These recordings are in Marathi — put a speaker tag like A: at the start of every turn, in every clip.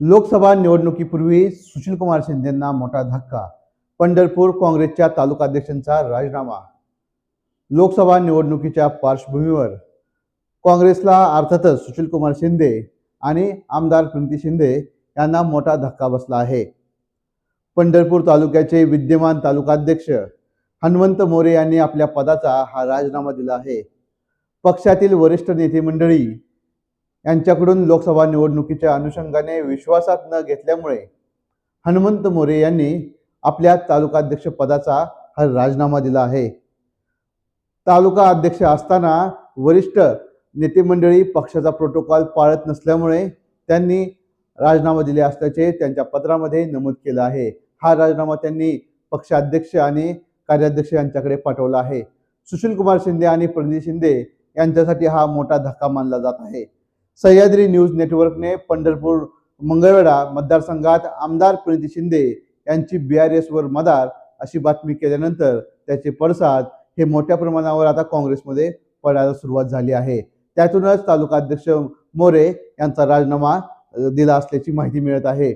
A: लोकसभा निवडणुकीपूर्वी सुशीलकुमार शिंदेंना मोठा धक्का पंढरपूर काँग्रेसच्या तालुकाध्यक्षांचा राजीनामा. लोकसभा निवडणुकीच्या पार्श्वभूमीवर काँग्रेसला अर्थातच सुशीलकुमार शिंदे आणि आमदार प्रणिती शिंदे यांना मोठा धक्का बसला आहे. पंढरपूर तालुक्याचे विद्यमान तालुकाध्यक्ष हनुमंत मोरे यांनी आपल्या पदाचा हा राजीनामा दिला आहे. पक्षातील वरिष्ठ नेते मंडळी यांच्याकडून लोकसभा निवडणुकीच्या अनुषंगाने विश्वासात न घेतल्यामुळे हनुमंत मोरे यांनी आपल्या तालुकाध्यक्ष पदाचा हा राजीनामा दिला आहे. तालुका अध्यक्ष असताना वरिष्ठ नेते मंडळी पक्षाचा प्रोटोकॉल पाळत नसल्यामुळे त्यांनी राजीनामा दिले असल्याचे त्यांच्या पत्रामध्ये नमूद केलं आहे. हा राजीनामा त्यांनी पक्षाध्यक्ष आणि कार्याध्यक्ष यांच्याकडे पाठवला आहे. सुशील कुमार शिंदे आणि प्रणित शिंदे यांच्यासाठी हा मोठा धक्का मानला जात आहे. सह्याद्री न्यूज नेटवर्कने पंढरपूर मंगळवेढा मतदारसंघात आमदार प्रणिती शिंदे यांची बी आर एसवर मदार अशी बातमी केल्यानंतर त्याचे पडसाद हे मोठ्या प्रमाणावर आता काँग्रेसमध्ये पडायला सुरुवात झाली आहे. त्यातूनच तालुका अध्यक्ष मोरे यांचा राजीनामा दिला असल्याची माहिती मिळत आहे.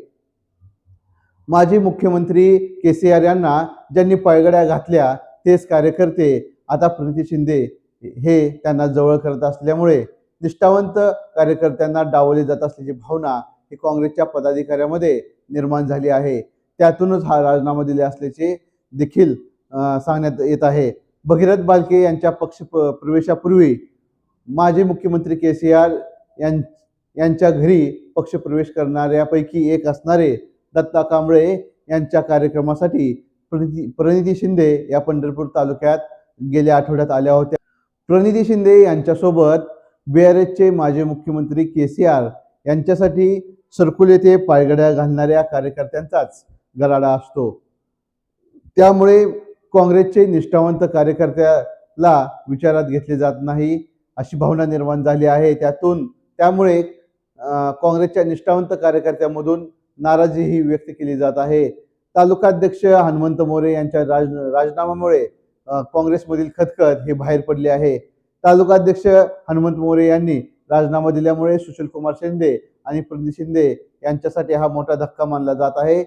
A: माजी मुख्यमंत्री के सी आर यांना ज्यांनी पळगड्या घातल्या तेच कार्यकर्ते आता प्रणिती शिंदे हे त्यांना जवळ करत असल्यामुळे निष्ठावंत कार्यकर्त्यांना डावले जात असल्याची भावना ही काँग्रेसच्या पदाधिकाऱ्यामध्ये निर्माण झाली आहे. त्यातूनच हा राजीनामा दिले असल्याचे देखील सांगण्यात येत आहे. भगीरथ बालके यांच्या पक्ष प- प्रवेशापूर्वी माजी मुख्यमंत्री के सी आर यां यांच्या घरी पक्षप्रवेश करणाऱ्यापैकी एक असणारे दत्ता कांबळे यांच्या कार्यक्रमासाठी प्रणिती प्रणिती शिंदे या पंढरपूर तालुक्यात गेल्या आठवड्यात आल्या होत्या. प्रणिती शिंदे यांच्यासोबत बी आर एसचे माजी मुख्यमंत्री के सी आर यांच्यासाठी सरकुल येथे पायगड्या घालणाऱ्या कार्यकर्त्यांचाच गराडा असतो. त्यामुळे काँग्रेसचे निष्ठावंत कार्यकर्त्याला विचारात घेतले जात नाही अशी भावना निर्माण झाली आहे. त्यातून त्यामुळे काँग्रेसच्या निष्ठावंत कार्यकर्त्यांमधून नाराजी ही व्यक्त केली जात आहे. तालुकाध्यक्ष हनुमंत मोरे यांच्या राज राजीनाम्यामुळे काँग्रेसमधील खतखत हे बाहेर पडले आहे. तालुकाध्यक्ष हनुमंत मोरे यांनी राजीनामा दिल्यामुळे सुशील कुमार शिंदे आणि प्रदीप शिंदे यांच्यासाठी हा मोठा धक्का मानला जात आहे.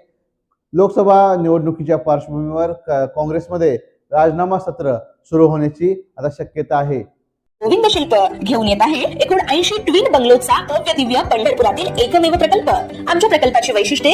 A: लोकसभा निवडणुकीच्या पार्श्वभूमीवर काँग्रेसमध्ये राजीनामा सत्र सुरू होण्याची आता शक्यता आहे.
B: गोविंद शिल्प घेऊन येत आहे एकूण ऐंशी ट्विन बंगलोचा भव्य दिव्य पंढरपुरातील एकमेव प्रकल्प. आमच्या प्रकल्पाची वैशिष्ट्ये